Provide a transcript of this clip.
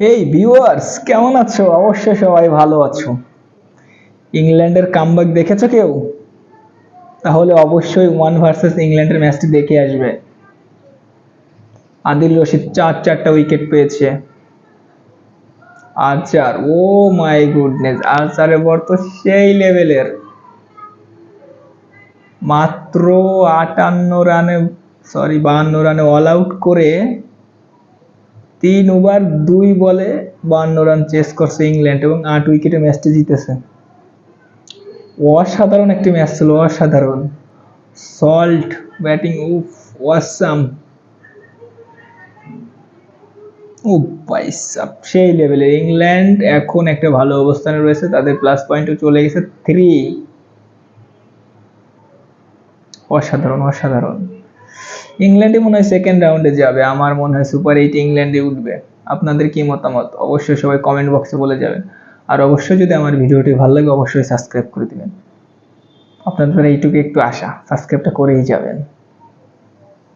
এই ভিউয়ার্স কেমন আছো? অবশ্যই সবাই ভালো আছো। ইংল্যান্ডের কামব্যাক দেখেছ কেউ? তাহলে অবশ্যই ওয়ান ভার্সেস ইংল্যান্ডের ম্যাচটি দেখে আসবে। আদিল রশিদ চার চারটা উইকেট পেয়েছে। আর্চার ও মাই গুডনেস আর্চারের বর তো সেই লেভেলের মাত্র আটান্ন রানে সরি বাহান্ন রানে অল আউট করে তিন ওভার দুই বলে বান্ন রান চেস করছে ইংল্যান্ড এবং আট উইকেটে ম্যাচটি জিতেছে। অসাধারণ একটি ম্যাচ ছিল, অসাধারণ। সল্ট ব্যাটিং উফ ওয়াসাম সেই লেভেলে ইংল্যান্ড এখন একটা ভালো অবস্থানে রয়েছে, তাদের প্লাস পয়েন্টও চলে গেছে থ্রি অসাধারণ অসাধারণ। ইংল্যান্ডে মনে হয় সেকেন্ড রাউন্ডে যাবে। আমার মনে হয় সুপার এইট ইংল্যান্ডে উঠবে। আপনাদের কি মতামত? অবশ্যই সবাই কমেন্ট বক্সে বলে যাবেন। আর অবশ্যই যদি আমার ভিডিওটি ভালো লাগে, অবশ্যই সাবস্ক্রাইব করে দেবেন। আপনাদের এইটুকু একটু আশা। সাবস্ক্রাইবটা করেই যাবেন।